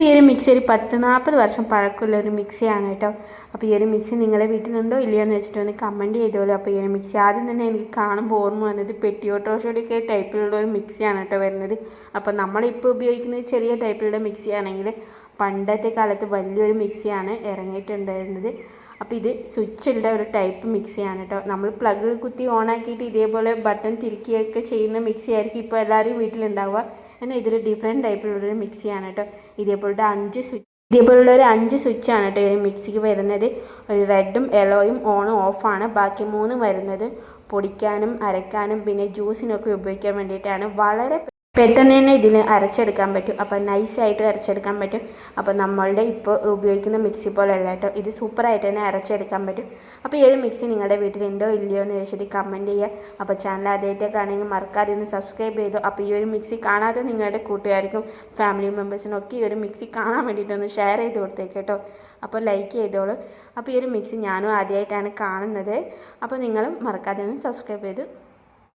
ഈ ഒരു മിക്സി ഒരു പത്ത് നാൽപ്പത് വർഷം പഴക്കമുള്ള ഒരു മിക്സിയാണ് കേട്ടോ. അപ്പോൾ ഈ ഒരു മിക്സി നിങ്ങളുടെ വീട്ടിലുണ്ടോ? ഇല്ലയോ എന്ന് വെച്ചിട്ട് ഒന്ന് കമന്റ് ചെയ്തോളൂ. അപ്പോൾ ഈ ഒരു മിക്സി ആദ്യം തന്നെ എനിക്ക് കാണുമ്പോൾ ഓർമ്മ വന്നത് പെട്ടി ഓട്ടോഷോടെയൊക്കെ ടൈപ്പിലുള്ള ഒരു മിക്സിയാണ് കേട്ടോ വരുന്നത്. അപ്പോൾ നമ്മളിപ്പോൾ ഉപയോഗിക്കുന്നത് ചെറിയ ടൈപ്പിലുള്ള മിക്സി ആണെങ്കിൽ പണ്ടത്തെ കാലത്ത് വലിയൊരു മിക്സിയാണ് ഇറങ്ങിയിട്ടുണ്ടായിരുന്നത്. അപ്പോൾ ഇത് സ്വിച്ചുള്ള ഒരു ടൈപ്പ് മിക്സിയാണ് കേട്ടോ നമ്മൾ പ്ലഗിൽ കുത്തി ഓണാക്കിയിട്ട് ഇതേപോലെ ബട്ടൺ തിരിക്കുകയൊക്കെ ചെയ്യുന്ന മിക്സി ആയിരിക്കും ഇപ്പോൾ എല്ലാവരും വീട്ടിലുണ്ടാവുക. എന്നാൽ ഇതൊരു ഡിഫറെന്റ് ടൈപ്പിലുള്ളൊരു മിക്സിയാണ് കേട്ടോ ഇതേപോലത്തെ അഞ്ച് സ്വിച്ച് ഇതേപോലുള്ള ഒരു അഞ്ച് സ്വിച്ചാണ് കേട്ടോ ഈ മിക്സിക്ക് വരുന്നത്. ഒരു റെഡും യെല്ലോയും ഓണും ഓഫാണ്. ബാക്കി മൂന്ന് വരുന്നത് പൊടിക്കാനും അരക്കാനും പിന്നെ ജ്യൂസിനൊക്കെ ഉപയോഗിക്കാൻ വേണ്ടിയിട്ടാണ്. വളരെ പെട്ടെന്ന് തന്നെ ഇതിൽ അരച്ചെടുക്കാൻ പറ്റും. അപ്പോൾ നൈസായിട്ട് അരച്ചെടുക്കാൻ പറ്റും. അപ്പോൾ നമ്മളുടെ ഇപ്പോൾ ഉപയോഗിക്കുന്ന മിക്സി പോലെ അല്ല കേട്ടോ. ഇത് സൂപ്പറായിട്ട് തന്നെ അരച്ചെടുക്കാൻ പറ്റും. അപ്പോൾ ഈ ഒരു മിക്സി നിങ്ങളുടെ വീട്ടിലുണ്ടോ ഇല്ലയോ എന്ന് ചോദിച്ചിട്ട് കമന്റ് ചെയ്യുക. അപ്പോൾ ചാനൽ ആദ്യമായിട്ടൊക്കെ ആണെങ്കിൽ മറക്കാതെ ഒന്ന് സബ്സ്ക്രൈബ് ചെയ്തു. അപ്പോൾ ഈ ഒരു മിക്സി കാണാതെ നിങ്ങളുടെ കൂട്ടുകാർക്കും ഫാമിലി മെമ്പേഴ്സിനും ഒക്കെ ഈ ഒരു മിക്സി കാണാൻ വേണ്ടിയിട്ടൊന്ന് ഷെയർ ചെയ്ത് കൊടുത്തേക്ക് കേട്ടോ. അപ്പോൾ ലൈക്ക് ചെയ്തോളൂ. അപ്പോൾ ഈ ഒരു മിക്സി ഞാനും ആദ്യമായിട്ടാണ് കാണുന്നത്. അപ്പോൾ നിങ്ങളും മറക്കാതെ ഒന്ന് സബ്സ്ക്രൈബ് ചെയ്ത്.